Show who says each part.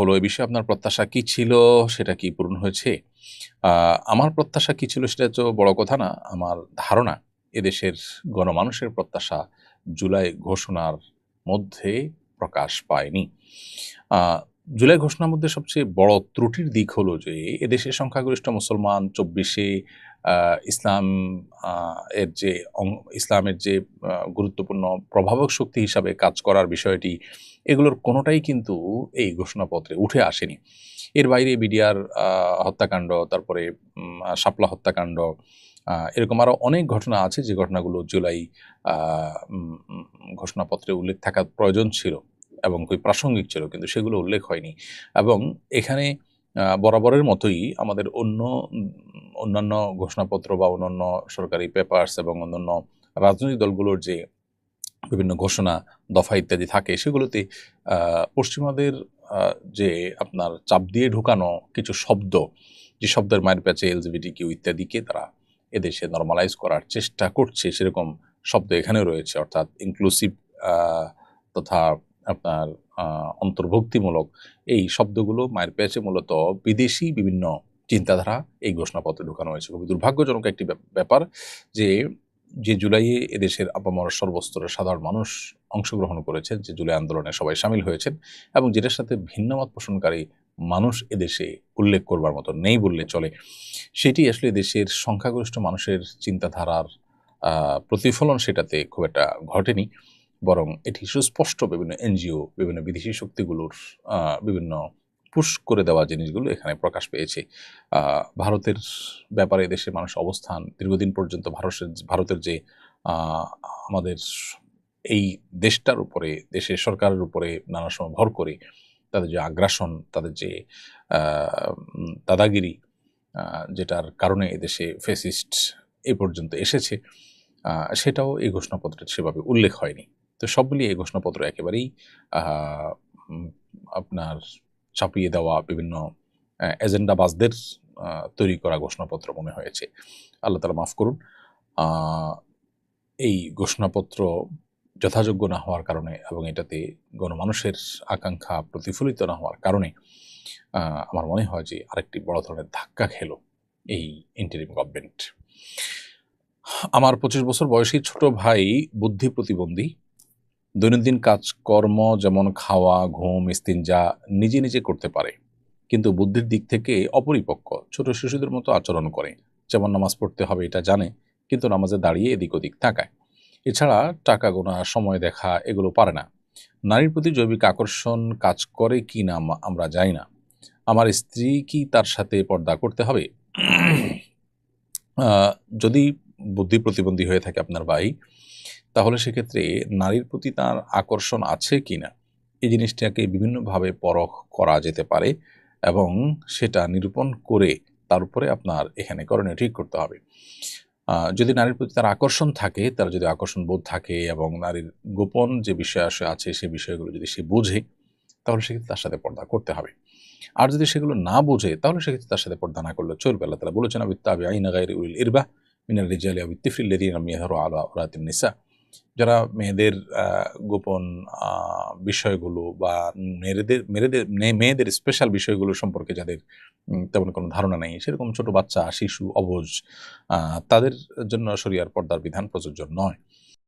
Speaker 1: হলো, এ বিষয়ে আপনার প্রত্যাশা কি ছিল, সেটা কি পূরণ হয়েছে? আমার প্রত্যাশা কি ছিল সেটা তো বড় কথা না, আমার ধারণা, এদেশের গণমানুষের প্রত্যাশা জুলাই ঘোষণার মধ্যে প্রকাশ পায়নি। জুলাই ঘোষণার মধ্যে সবচেয়ে বড় ত্রুটির দিক হলো যে, এদেশের সংখ্যাগরিষ্ঠ মুসলমান চব্বিশে ইসলাম এর যে ইসলামের যে গুরুত্বপূর্ণ প্রভাবক শক্তি হিসাবে কাজ করার বিষয়টি, এগুলোর কোনোটাই কিন্তু এই ঘোষণাপত্রে উঠে আসেনি। এর বাইরে বিডিআর হত্যাকাণ্ড, তারপরে শাপলা হত্যাকাণ্ড এরকম আরও অনেক ঘটনা আছে যে ঘটনাগুলো জুলাই ঘোষণাপত্রে উল্লেখ থাকা প্রয়োজন ছিল। এবং খুবই প্রাসঙ্গিক ছিল, কিন্তু সেগুলো উল্লেখ হয়নি। এবং এখানে বরাবরের মতোই আমাদের অন্য, অন্যান্য ঘোষণাপত্র বা অন্যান্য সরকারি পেপার্স এবং অন্যান্য রাজনৈতিক দলগুলোর যে বিভিন্ন ঘোষণা, দফা ইত্যাদি থাকে, সেগুলোতে পশ্চিমাদের যে আপনার চাপ দিয়ে ঢুকানো কিছু শব্দ, যে শব্দের মায়ের প্যাচে এলজিবিটি কিউ ইত্যাদিকে তারা এদেশে নর্মালাইজ করার চেষ্টা করছে, সেরকম শব্দ এখানেও রয়েছে, অর্থাৎ ইনক্লুসিভ তথা আপনার অন্তর্ভুক্তিমূলক। এই শব্দগুলো মায়ের প্যাচে মূলত বিদেশি বিভিন্ন চিন্তাধারা এই ঘোষণাপত্রে ঢুকানো হয়েছে। খুবই দুর্ভাগ্যজনক একটি ব্যাপ- ব্যাপার যে যে জুলাইয়ে এদেশের আপামর সর্বস্তরের সাধারণ মানুষ অংশগ্রহণ করেছেন, যে জুলাই আন্দোলনে সবাই সামিল হয়েছেন এবং যেটার সাথে ভিন্নমত পোষণকারী মানুষ এদেশে উল্লেখ করবার মতো নেই বললে চলে। সেটি আসলে দেশের সংখ্যাগরিষ্ঠ মানুষের চিন্তাধারার প্রতিফলন সেটাতে খুব একটা ঘটেনি। বরং এটি সুস্পষ্ট বিভিন্ন এনজিও, বিভিন্ন বিদেশি শক্তিগুলোর বিভিন্ন পুশ করে দেওয়া জিনিসগুলো এখানে প্রকাশ পেয়েছে। ভারতের ব্যাপারে দেশের মানুষ অবস্থান, দীর্ঘদিন পর্যন্ত ভারতের ভারতের যে আমাদের এই দেশটার উপরে, দেশের সরকারের উপরে নানা সময় ভর করে তাদের যে আগ্রাসন, তাদের যে দাদাগিরি যেটার কারণে এদেশে ফেসিস্ট এ পর্যন্ত এসেছে সেটাও এই ঘোষণাপত্রে সেভাবে উল্লেখ হয়নি। তো সব মিলিয়ে এই ঘোষণাপত্র একেবারেই আপনার ছাপিয়ে দেওয়া বিভিন্ন এজেন্ডাবাজদের তৈরি করা ঘোষণাপত্র মনে হয়েছে। আল্লাহ তালা মাফ করুন। এই ঘোষণাপত্র যথাযোগ্য না হওয়ার কারণে এবং এটাতে গণমানুষের আকাঙ্ক্ষা প্রতিফলিত না হওয়ার কারণে আমার মনে হয় যে আরেকটি বড় ধরনের ধাক্কা খেলো এই ইন্টারিম গভর্নমেন্ট আমার পঁচিশ বছর বয়সী ছোট ভাই বুদ্ধি প্রতিবন্ধী দৈনন্দিন কাজকর্ম যেমন খাওয়া, ঘুম ইস্তিনজা নিজে নিজে করতে পারে, কিন্তু বুদ্ধির দিক থেকে অপরিপক্ক, ছোট শিশুদের মতো আচরণ করে। যেমন নামাজ পড়তে হবে এটা জানে, কিন্তু নামাজে দাঁড়িয়ে এদিক ওদিক তাকায়। এছাড়া টাকা গোনা, সময় দেখা এগুলো পারে না। নারীর প্রতি জৈবিক আকর্ষণ কাজ করে কি না আমরা জানি না। আমার স্ত্রী কি তার সাথে পর্দা করতে হবে? যদি বুদ্ধি প্রতিবন্ধী হয়ে থাকে আপনার ভাই, তাহলে সেক্ষেত্রে নারীর প্রতি তার আকর্ষণ আছে কি না এই জিনিসটাকে বিভিন্নভাবে পরখ করা যেতে পারে এবং সেটা নিরূপণ করে তার উপরে আপনার এখানে করণীয় ঠিক করতে হবে। যদি নারীর প্রতি তার আকর্ষণ থাকে, তার যদি আকর্ষণ বোধ থাকে এবং নারীর গোপন যে বিষয় আসে, আছে সে বিষয়গুলো যদি সে বোঝে, তাহলে সেক্ষেত্রে তার সাথে পর্দা করতে হবে। আর যদি সেগুলো না বোঝে, তাহলে সেক্ষেত্রে তার সাথে পর্দা না করলে চলবে আল্লাহ তালা বলেছেন আবিত্তাবি আইনা গাইরি উল ইরবা মিনাল রিজালি আবিত্তিফিল্লাদিন মিয়াহরু আলা রাতিন নিসা যারা মেয়েদের গোপন বিষয়গুলো বা মেয়েদের মেয়েদের মেয়েদের স্পেশাল বিষয়গুলো সম্পর্কে যাদের তেমন কোনো ধারণা নেই, সেরকম ছোট বাচ্চা, শিশু, অবুজ তাদের জন্য শরিয়ার পর্দার বিধান প্রযোজ্য নয়।